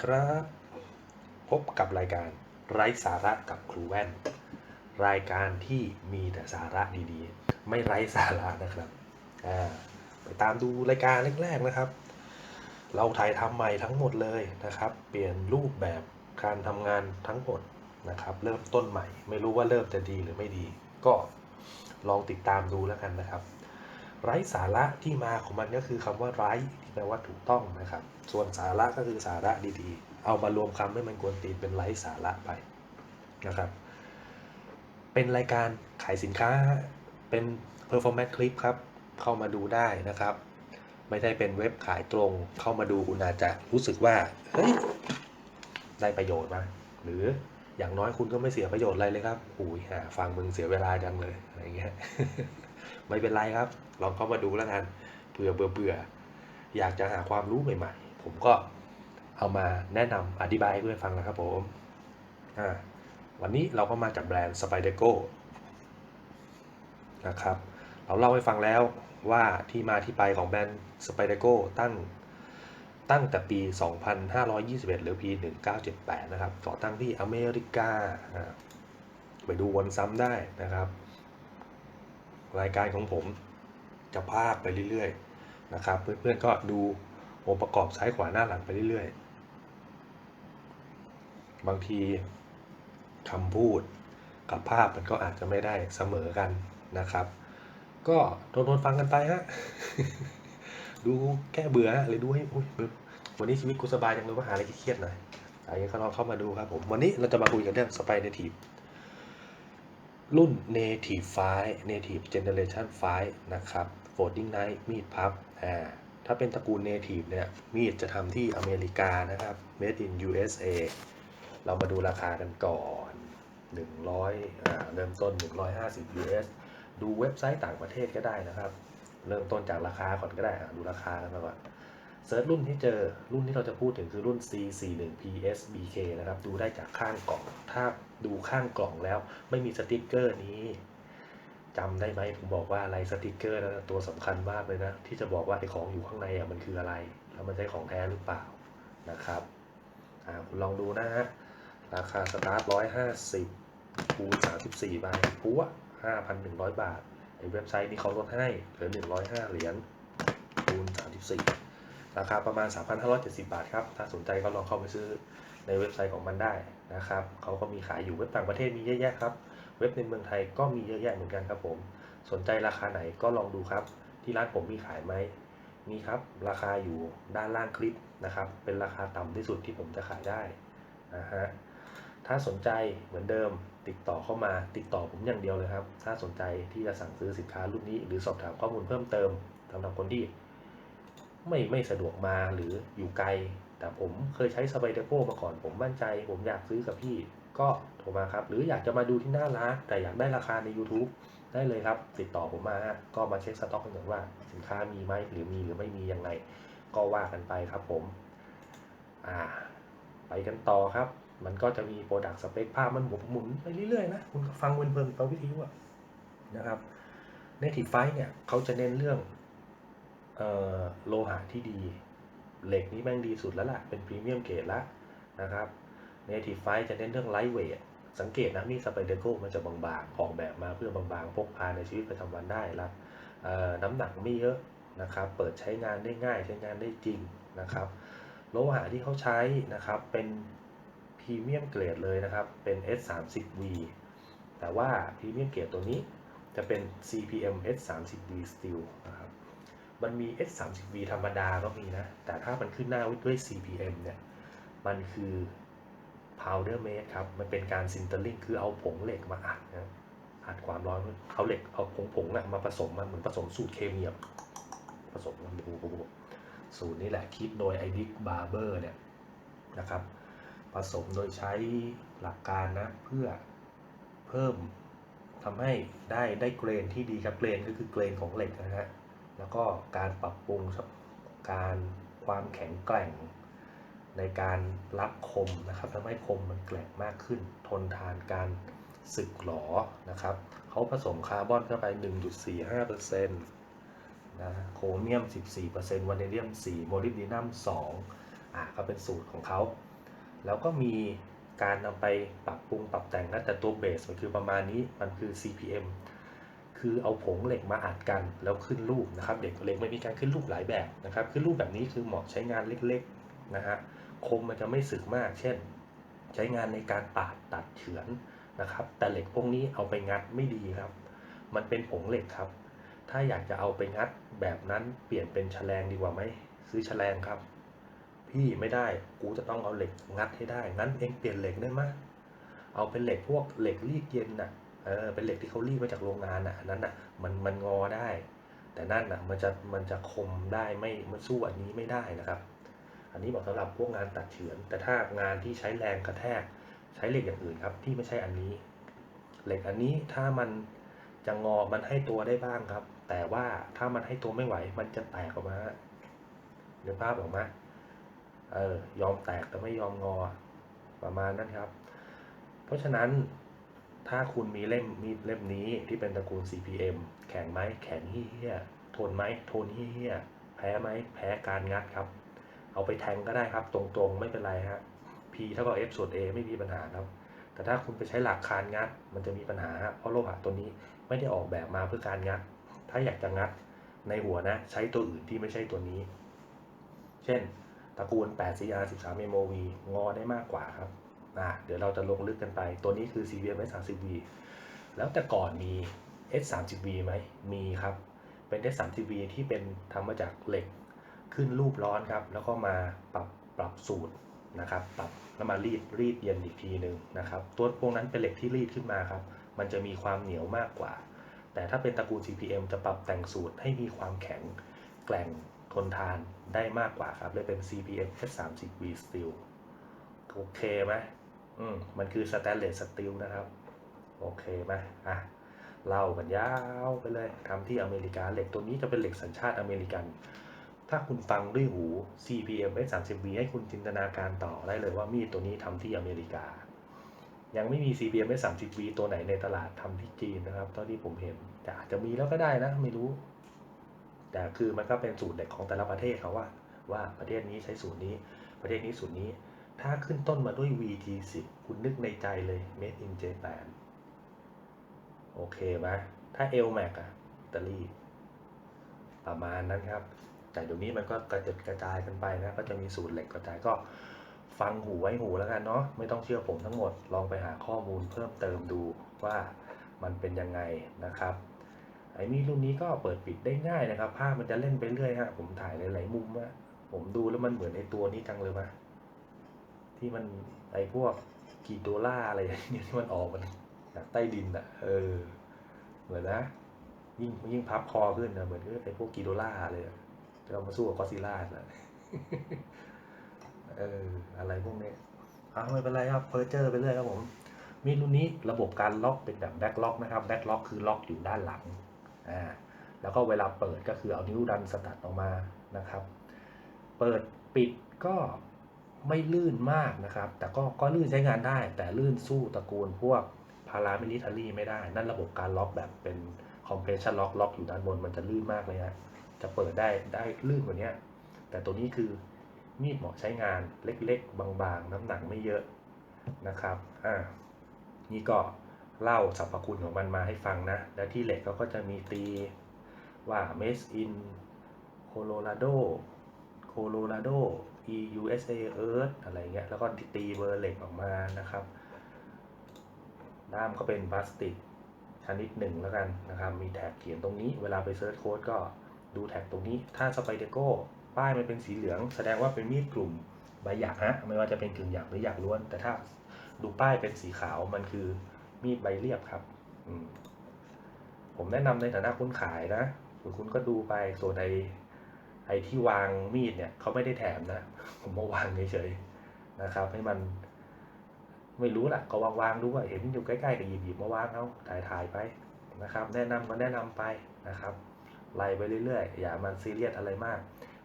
ครับ พบกับรายการไร้สาระกับครูแว่น รายการที่มีแต่สาระดีๆ ไม่ไร้สาระนะครับไปตามดูรายการแรกๆนะครับ เราถ่ายทำใหม่ทั้งหมดเลยนะครับ เปลี่ยนรูปแบบการทำงานทั้งหมดนะครับ เริ่มต้นใหม่ ไม่รู้ว่าเริ่มจะดีหรือไม่ดี ก็ลองติดตามดูแล้วกันนะครับ ไร้สาระที่มาของมันก็คือคำว่าไร้ แปลว่าถูกต้องนะครับ ส่วนสาระก็คือสาระดีๆ เอามารวมคำให้มันกวนตีนเป็นไร้สาระไปนะครับ เป็นรายการขายสินค้าเป็น performance clip ครับ เข้ามาดูได้นะครับ ไม่ใช่เป็นเว็บขายตรง เข้ามาดูคุณอาจจะรู้สึกว่า เฮ้ย ได้ประโยชน์มาหรืออย่างน้อยคุณก็ไม่เสียประโยชน์อะไรเลยครับอุ้ยหาฟังมึงเสียเวลาจังเลยอะไรเงี้ย ไม่เป็นไรครับ ลองเข้ามาดูแล้วกันเผื่อเบื่อเบื่อ อยากจะหาความรู้ใหม่ๆ ผมก็เอามาแนะนำอธิบายให้เพื่อนฟังนะครับผมวันนี้เราก็มาจากแบรนด์ s p i d e r g o นะครับ เราเล่าให้ฟังแล้วว่าที่มาที่ไปของแบรนด์ s p i d e r g o ตั้งตั้งแต่ปี 2521 หรือปี 1978 นะครับ ก่อตั้งที่อเมริกาอ่าไปดูวนซ้ำได้นะครับ รายการของผมจะพากไปเรื่อยๆ นะครับ เพื่อนๆก็ดูองค์ประกอบซ้ายขวาหน้าหลังไปเรื่อยๆ บางทีคำพูดกับภาพมันก็อาจจะไม่ได้เสมอกันนะครับ ก็ทนๆฟังกันไปฮะ ดูแก้เบื่อหรือดูให้อุ๊ยวันนี้ชีวิตกูสบายจังเลยว่าหาอะไรเครียดหน่อยอะไรอย่างนี้ก็ลองเข้ามาดูครับผม วันนี้เราจะมาคุยกันเรื่อง s p i n a t i v e รุ่น Native 5 Native Generation 5นะครับ Folding Knife มีดพับ อ่าถ้าเป็นตระกูล Native เนี่ยมีดจะทำที่อเมริกานะครับ Made in USA เรามาดูราคากันก่อน 100อ่าเริ่มต้น 150 US ดูเว็บไซต์ต่างประเทศก็ได้นะครับ เริ่มต้นจากราคาก่อนก็ได้ดูราคากันมาก่อนเซิร์ชรุ่นที่เจอรุ่นที่เราจะพูดถึงคือรุ่น C41PSBK นะครับ ดูได้จากข้างกล่อง ถ้าดูข้างกล่องแล้วไม่มีสติกเกอร์นี้ จำได้ไหมผมบอกว่าอะไรสติกเกอร์นะตัวสำคัญมากเลยนะ ที่จะบอกว่าไอ้ของอยู่ข้างในอะมันคืออะไร แล้วมันใช่ของแท้หรือเปล่านะครับอ่าคุณลองดูนะฮะราคาสตาร์ทร้อยห้าสิบคูณสามสิบสี่ใบปัวห้าพันหนึ่งร้อยบาทไอ้เว็บไซต์นี้เขาลดให้เหลือหนึ่งร้อยห้าเหรียญคูณสามสิบสี่ราคาประมาณ 3,570 บาทครับ ถ้าสนใจก็ลองเข้าไปซื้อในเว็บไซต์ของมันได้นะครับ เขาก็มีขายอยู่เว็บต่างประเทศมีเยอะแยะครับ เว็บในเมืองไทยก็มีเยอะแยะเหมือนกันครับผม สนใจราคาไหนก็ลองดูครับ ที่ร้านผมมีขายไหมมีครับราคาอยู่ด้านล่างคลิปนะครับ เป็นราคาต่ำที่สุดที่ผมจะขายได้นะฮะถ้าสนใจเหมือนเดิมติดต่อเข้ามาติดต่อผมอย่างเดียวเลยครับ ถ้าสนใจที่จะสั่งซื้อสินค้ารุ่นนี้ หรือสอบถามข้อมูลเพิ่มเติมสำหรับคนที่ ไม่ไม่สะดวกมาหรืออยู่ไกล แต่ผมเคยใช้สไปเดอร์โกมาก่อนผมมั่นใจ ผมอยากซื้อกับพี่ ก็โทรมาครับ หรืออยากจะมาดูที่หน้าร้านแต่อยากได้ราคาใน YouTube ได้เลยครับ ติดต่อผมมา ก็มาเช็คสต็อกกันก่อนว่า สินค้ามีไหมหรือมีหรือไม่มียังไง ก็ว่ากันไปครับผม อ่า ไปกันต่อครับ มันก็จะมีโปรดักต์สเปคภาพมันหมุนหมุนไปเรื่อยๆนะ คุณก็ฟังเพลินๆฟังวิทยุอะนะครับ Native Fight เนี่ยเขาจะเน้นเรื่องเอ่อโลหะที่ดี เหล็กนี้แม่งดีสุดแล้วล่ะ เป็นพรีเมียมเกรดละนะครับ Native Fight จะเน้นเรื่องไลท์เวทสังเกตนะมีสไปเดอร์โกมันจะบางๆออกแบบมาเพื่อบางๆ พกพาในชีวิตประจำวันได้ละน้ำหนักไม่เยอะนะครับ เปิดใช้งานได้ง่ายใช้งานได้จริงนะครับโลหะที่เขาใช้นะครับเป็นพรีเมียมเกรดเลยนะครับ เป็น S30V แต่ว่าพรีเมียมเกรดตัวนี้จะเป็น CPM S30V Steel นะครับ มันมี S30V ธรรมดาก็มีนะ แต่ถ้ามันขึ้นหน้าด้วย CPM เนี่ย มันคือ powder made ครับ มันเป็นการซินเตอร์ลิงคือเอาผงเหล็กมาอัดนะอัดความร้อนเอาเหล็กเอาผงผงนะมาผสมมันเหมือนผสมสูตรเคมีผสมกันดูสูตรนี้แหละคิดโดยไอดิกบาร์เบอร์เนี่ยนะครับผสมโดยใช้หลักการนะเพื่อเพิ่มทำให้ได้ได้เกรนที่ดีครับเกรนก็คือเกรนของเหล็กนะฮะแล้วก็การปรับปรุงการความแข็งแกร่ง ในการรับคมนะครับทำให้คมมันแกร่งมากขึ้น ทนทานการสึกหรอนะครับเขาผสมคาร์บอนเข้าไป 1.45%นะโครเมียม 14%วานิเลียม 4 โมลิบดีนัม 2 อะก็เป็นสูตรของเขา แล้วก็มีการนำไปปรับปรุงปรับแต่งนะแต่ตัวเบสมันคือประมาณนี้มันคือ CPM คือเอาผงเหล็กมาอัดกันแล้วขึ้นรูปนะครับ เด็กเหล็กไม่มีการขึ้นรูปหลายแบบนะครับ ขึ้นรูปแบบนี้คือเหมาะใช้งานเล็กๆนะฮะ คมมันจะไม่สึกมาก เช่น ใช้งานในการปาดตัดเฉือนนะครับ แต่เหล็กพวกนี้เอาไปงัดไม่ดีครับ มันเป็นผงเหล็กครับ ถ้าอยากจะเอาไปงัดแบบนั้นเปลี่ยนเป็นแฉลงดีกว่าไหมซื้อแฉลงครับ พี่ไม่ได้กูจะต้องเอาเหล็กงัดให้ได้งั้นเองเปลี่ยนเหล็กได้ไหมเอาเป็นเหล็กพวกเหล็กรีดเย็นน่ะเออเป็นเหล็กที่เขารีดมาจากโรงงานน่ะนั้นน่ะมันมันงอได้ แต่นั่นน่ะมันจะมันจะคมได้ไม่มันสู้อันนี้ไม่ได้นะครับ อันนี้บอกสำหรับพวกงานตัดเฉือน แต่ถ้างานที่ใช้แรงกระแทกใช้เหล็กอย่างอื่นครับ ที่ไม่ใช่อันนี้ เหล็กอันนี้ถ้ามันจะงอมันให้ตัวได้บ้างครับ แต่ว่าถ้ามันให้ตัวไม่ไหว มันจะแตกออกมาเดี๋ยวภาพออกมาเออยอมแตกแต่ไม่ยอมงอประมาณนั้นครับ เพราะฉะนั้นถ้าคุณมีเล่มมีเล่มนี้ที่เป็นตระกูล CPM แข็งไหมแข็งเฮี้ยทนไหมทนเฮี้ยแพ้ไหมแพ้การงัดครับ เอาไปแทงก็ได้ครับ ตรงๆไม่เป็นไรฮะ P เท่ากับ F ส่วน A ไม่มีปัญหาครับ แต่ถ้าคุณไปใช้หลักคานงัด มันจะมีปัญหาเพราะโลหะตัวนี้ไม่ได้ออกแบบมาเพื่อการงัด ถ้าอยากจะงัดในหัวนะ ใช้ตัวอื่นที่ไม่ใช่ตัวนี้ เช่นตระกูล 8CR 13 MOV งอได้มากกว่าครับอะเดี๋ยวเราจะลงลึกกันไป ตัวนี้คือ CVM S30V แล้วแต่ก่อนมี S30V ไหมมีครับ เป็น S30V ที่เป็นทำมาจากเหล็ก ขึ้นรูปร้อนครับ แล้วก็มาปรับปรับสูตรนะครับปรับแล้วมารีดรีดเย็นอีกทีหนึ่งนะครับตัวพวกนั้นเป็นเหล็กที่รีดขึ้นมาครับ มันจะมีความเหนียวมากกว่า แต่ถ้าเป็นตระกูล CPM จะปรับแต่งสูตรให้มีความแข็งแกร่งทนทานได้มากกว่าครับเลยเป็น CPM S30V Steel โอเคไหมอืมมันคือ Stainless Steel นะครับ โอเคไหมอะเล่ากันยาวไปเลยทำที่อเมริกาเหล็กตัวนี้จะเป็นเหล็กสัญชาติอเมริกัน ถ้าคุณฟังด้วยหู CPM S30V ให้คุณจินตนาการต่อได้เลยว่ามีดตัวนี้ทำที่อเมริกา ยังไม่มี CPM S30V ตัวไหนในตลาดทำที่จีนนะครับเท่าที่ผมเห็นแต่อาจจะมีแล้วก็ได้นะไม่รู้ แต่คือมันก็เป็นสูตรเหล็กของแต่ละประเทศเขาว่า ว่าประเทศนี้ใช้สูตรนี้ ประเทศนี้สูตรนี้ ถ้าขึ้นต้นมาด้วย VT10 คุณนึกในใจเลย Made in Japan โอเคไหมถ้า l m a c อะอิตาลีประมาณนั้นครับ แต่เดี๋ยวนี้มันก็กระจัดกระจายกันไปนะก็จะมีสูตรเหล็กกระจายก็ฟังหูไว้หูแล้วกันเนาะไม่ต้องเชื่อผมทั้งหมดลองไปหาข้อมูลเพิ่มเติมดูว่ามันเป็นยังไงนะครับไอ้มีรุ่นนี้ก็เปิดปิดได้ง่ายนะครับ ภาพมันจะเล่นไปเรื่อยฮะผมถ่ายหลายๆมุมอะผมดูแล้วมันเหมือนไอ้ตัวนี้จังเลยปะที่มันไอ้พวกกีโดล่าอะไรอย่างเงี้ยที่มันออกมันจากใต้ดินอะเออ เหมือนนะ ยิ่งยิ่งพับคอขึ้นนะเหมือนไอ้พวกกีโดล่าเลยอะ เอามาสู้กับกอซิล่านะเอออะไรพวกนี้เอาไม่เป็นไรครับเพอร์เจอร์ไปเรื่อยครับผม มีรุ่นนี้ระบบการล็อกเป็นแบบแบ็กล็อกนะครับแบ็กล็อกคือล็อกอยู่ด้านหลังอ่าแล้วก็เวลาเปิดก็คือเอานิ้วดันสตัดออกมานะครับ เปิดปิดก็ไม่ลื่นมากนะครับ แต่ก็ก็ลื่นใช้งานได้ แต่ลื่นสู้ตระกูลพวกพารามิลิทารีไม่ได้ นั่นระบบการล็อกแบบเป็นคอมเพรสชันล็อกล็อกอยู่ด้านบนมันจะลื่นมากเลยฮะ จะเปิดได้ได้ลื่นกว่านี้แต่ตัวนี้คือมีดเหมาะใช้งานเล็กๆ บางๆ น้ำหนักไม่เยอะนะครับอ่านี่ก็เล่าสรรพคุณของมันมาให้ฟังนะ แล้วที่เหล็กเขาก็จะมีตีว่า Made in Colorado Colorado EUSA Earth อะไรเงี้ย แล้วก็ตีเบอร์เหล็กออกมานะครับ ด้ามก็เป็นพลาสติกชนิดหนึ่งแล้วกันนะครับ มีแท็กเขียนตรงนี้ เวลาไปเซิร์ชโค้ดก็ ดูแท็กตรงนี้ ถ้าสไปเดโก้ป้ายมันเป็นสีเหลือง แสดงว่าเป็นมีดกลุ่มใบหยักฮะ ไม่ว่าจะเป็นกึ่งหยักหรือหยักล้วน แต่ถ้าดูป้ายเป็นสีขาวมันคือมีดใบเรียบครับ ผมแนะนำในฐานะคนขายนะหรือคุณก็ดูไป ส่วนไอไอที่วางมีดเนี่ยเขาไม่ได้แถมนะ ผมมาวางเฉยๆนะครับ ให้มันไม่รู้แหละก็วางวางดูว่าเห็นอยู่ใกล้ๆกับหยิบหยิบมาวางเอาถ่ายถ่ายไปนะครับ แนะนำก็แนะนำไปนะครับ ไล่ไปเรื่อยๆ อย่ามันซีเรียสอะไรมาก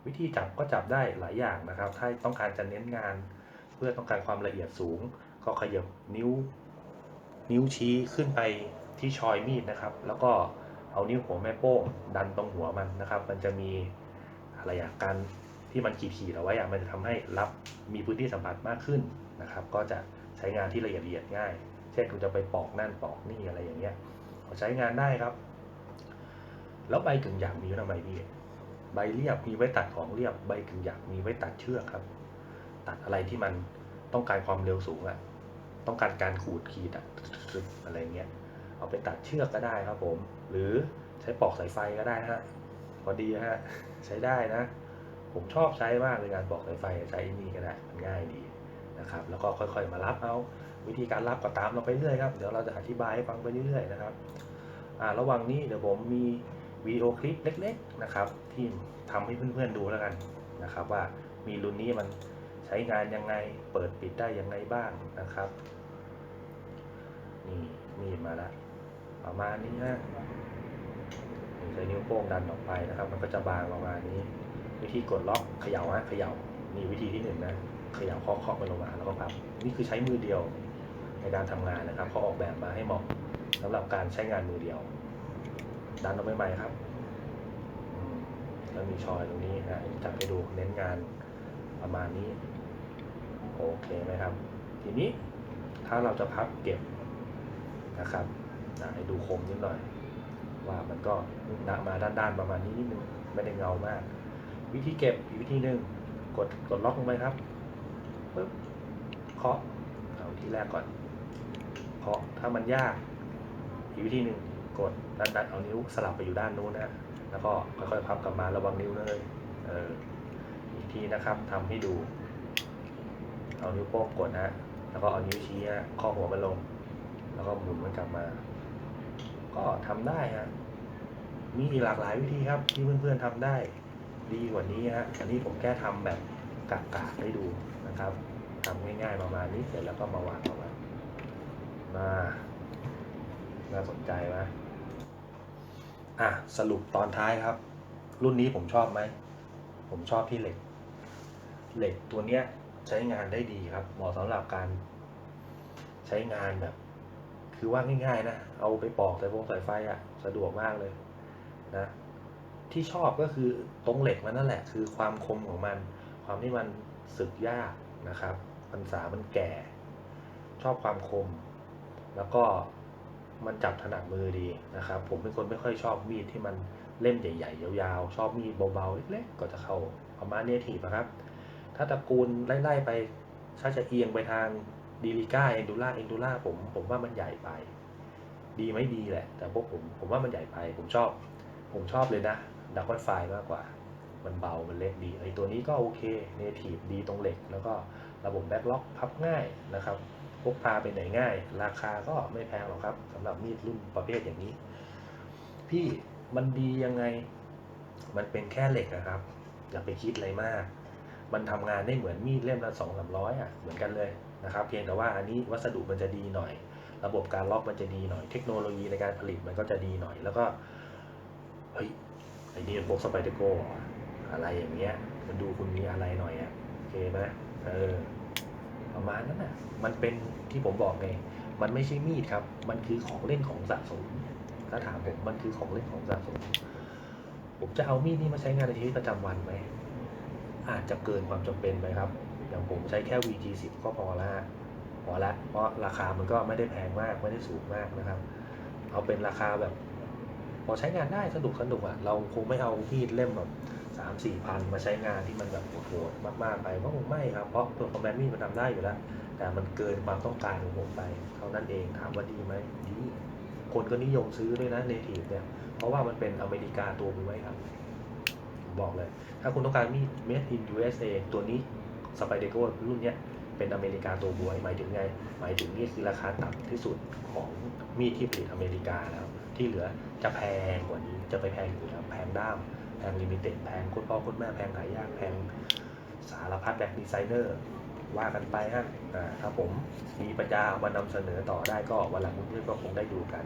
วิธีจับก็จับได้หลายอย่างนะครับ ถ้าต้องการจะเน้นงาน เพื่อต้องการความละเอียดสูง ก็ขยับนิ้ว นิ้วชี้ขึ้นไปที่ชอยมีดนะครับ แล้วก็เอานิ้วหัวแม่โป้งดันตรงหัวมันนะครับ มันจะมีอะไรอย่างการที่มันขีดขีดเอาไว้อะมันจะทำให้รับมีพื้นที่สัมผัสมากขึ้นนะครับ ก็จะใช้งานที่ละเอียดละเอียดง่าย เช่นคุณจะไปปอกนั่นปอกนี่อะไรอย่างเงี้ยใช้งานได้ครับ แล้วใบกึ่งหยางมีไว้ทำไมพี่ใบเรียบมีไว้ตัดของเรียบ ใบกึ่งหยางมีไว้ตัดเชือกครับ ตัดอะไรที่มันต้องการความเร็วสูงอะต้องการการขูดขีดอะอะไรเงี้ย เอาไปตัดเชือกก็ได้ครับผม หรือใช้ปอกสายไฟก็ได้ฮะพอดีฮะใช้ได้นะ ผมชอบใช้มากในการปอกสายไฟใช้นี่ก็ได้มันง่ายดีนะครับ แล้วก็ค่อยๆมารับเอาวิธีการรับก็ตามเราไปเรื่อยครับ เดี๋ยวเราจะอธิบายให้ฟังไปเรื่อยๆนะครับ อ่าระหว่างนี้เดี๋ยวผมมี วิดีโอคลิปเล็กๆนะครับ ที่ทำให้เพื่อนๆดูแล้วกันนะครับว่ามีรุ่นนี้มันใช้งานยังไงเปิดปิดได้ยังไงบ้างนะครับ นี่มีมาแล้วประมาณนี้ฮะนี่ใช้นิ้วโป้งดันออกไปนะครับ มันก็จะบางประมาณนี้ วิธีกดล็อกเขย่าฮะเขย่านี่วิธีที่หนึ่งนะเขย่าเคาะเคาะไปลงมาแล้วก็พับนี่คือใช้มือเดียวในการทำงานนะครับเขาออกแบบมาให้เหมาะสำหรับการใช้งานมือเดียว ดันออกไปใหม่ครับแล้วมีชอยตรงนี้นะจับให้ดูเน้นงานประมาณนี้ โอเคไหมครับ ทีนี้ถ้าเราจะพับเก็บนะครับให้ดูคมนิดหน่อย ว่ามันก็หนามาด้านๆประมาณนี้นิดนึงไม่ได้เงามาก วิธีเก็บอีกวิธีหนึ่งกดกดล็อกลงไปครับปึ๊บเคาะเอาที่แรกก่อนเคาะถ้ามันยากอีกวิธีหนึ่ง กดดันดันเอานิ้วสลับไปอยู่ด้านนู้นนะแล้วก็ค่อยๆพับกลับมาระวังนิ้วเลยเอออีกทีนะครับทำให้ดู เอานิ้วโป้งกดนะแล้วก็เอานิ้วชี้ฮะข้อหัวมันลง แล้วก็หมุนมันกลับมา ก็ทำได้ฮะมีหลากหลายวิธีครับ ที่เพื่อนๆทำได้ ดีกว่านี้ฮะอันนี้ผมแค่ทำแบบกากๆให้ดูนะครับทำง่ายๆประมาณนี้เสร็จแล้วก็มาวางเอาไว้มา น่าสนใจไหม อะสรุปตอนท้ายครับ รุ่นนี้ผมชอบไหม ผมชอบที่เหล็ก เหล็กตัวเนี้ยใช้งานได้ดีครับ เหมาะสำหรับการใช้งานแบบ คือว่าง่ายๆนะ เอาไปปอกใส่วงสายไฟอะสะดวกมากเลยนะ ที่ชอบก็คือตรงเหล็กมันนั่นแหละ คือความคมของมัน ความที่มันสึกยากนะครับพรรษามันแก่ ชอบความคม แล้วก็ มันจับถนัดมือดีนะครับ ผมเป็นคนไม่ค่อยชอบมีดที่มันเล่มใหญ่ๆ ยาวๆ ชอบมีดเบาๆ เล็กๆ ก็จะเข้าประมาณเนี้ยทีนะครับ ถ้าตระกูลไล่ๆไปถ้าจะเอียงไปทางดีลิก้าเอนดูล่าเอนดูล่าผมผมว่ามันใหญ่ไป ดีไม่ดีแหละ แต่พวกผมผมว่ามันใหญ่ไป ผมชอบ ผมชอบเลยนะดักวัดไฟมากกว่า มันเบา มันเล็กดีไอตัวนี้ก็โอเคเนทีฟดีตรงเหล็ก แล้วก็ระบบแบ็คล็อกพับง่ายนะครับ พกพาไปไหนง่าย ราคาก็ไม่แพงหรอกครับสำหรับมีดรุ่นประเภทอย่างนี้ พี่มันดียังไง มันเป็นแค่เหล็กนะครับ อย่าไปคิดอะไรมาก มันทำงานได้เหมือนมีดเล่มละสองสามร้อยอะเหมือนกันเลยนะครับ เพียงแต่ว่าอันนี้วัสดุมันจะดีหน่อย ระบบการล็อกมันจะดีหน่อย เทคโนโลยีในการผลิตมันก็จะดีหน่อยแล้วก็เฮ้ยไอ้นี่มันพวกสไปเดอร์โกอะไรอย่างเงี้ย มันดูคุณมีอะไรหน่อยอะโอเคไหมเออ ประมาณนั้นน่ะมันเป็นที่ผมบอกไงมันไม่ใช่มีดครับ มันคือของเล่นของสะสม ถ้าถามผมมันคือของเล่นของสะสม ผมจะเอามีดนี่มาใช้งานในชีวิตประจำวันไหม อาจจะเกินความจำเป็นไปครับ อย่างผมใช้แค่ VG10 ก็พอละพอละ เพราะราคามันก็ไม่ได้แพงมาก ไม่ได้สูงมากนะครับ เอาเป็นราคาแบบ พอใช้งานได้สนุกสนุกอะเราคงไม่เอามีดเล่มแบบ สามสี่พันมาใช้งานที่มันแบบโหดมากๆไปก็คงไม่ครับ เพราะตัวคอมแบนมีดมันทำได้อยู่แล้ว แต่มันเกินความต้องการของผมไป เท่านั้นเองถามว่าดีไหมดีคนก็นิยมซื้อด้วยนะเนทีฟเนี่ย เพราะว่ามันเป็นอเมริกาตัวมือไว้ครับ บอกเลย ถ้าคุณต้องการมีด made in USA ตัวนี้สไปเดโก้รุ่นเนี้ยเป็นอเมริกาตัวบวย หมายถึงไง หมายถึงนี่คือราคาต่ำที่สุดของมีดที่ผลิตอเมริกาแล้ว ที่เหลือจะแพงกว่านี้จะไปแพงอยู่แล้วแพงด้าม งลิมิเต็ดแพงคุณพ่อคุณแม่แพงหายากแพงสารพัดแบบดีไซเนอร์ว่ากันไปฮะอ่าถ้าผมมีปัญญามานำเสนอต่อได้ก็วันหลังเพื่อนก็คงได้ดูกัน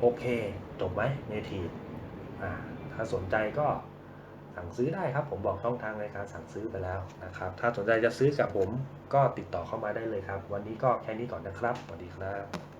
โอเค จบไหมเนทีฟถ้าสนใจก็สั่งซื้อได้ครับ ผมบอกช่องทางในการสั่งซื้อไปแล้วนะครับ ถ้าสนใจจะซื้อกับผมก็ติดต่อเข้ามาได้เลยครับ วันนี้ก็แค่นี้ก่อนนะครับสวัสดีครับ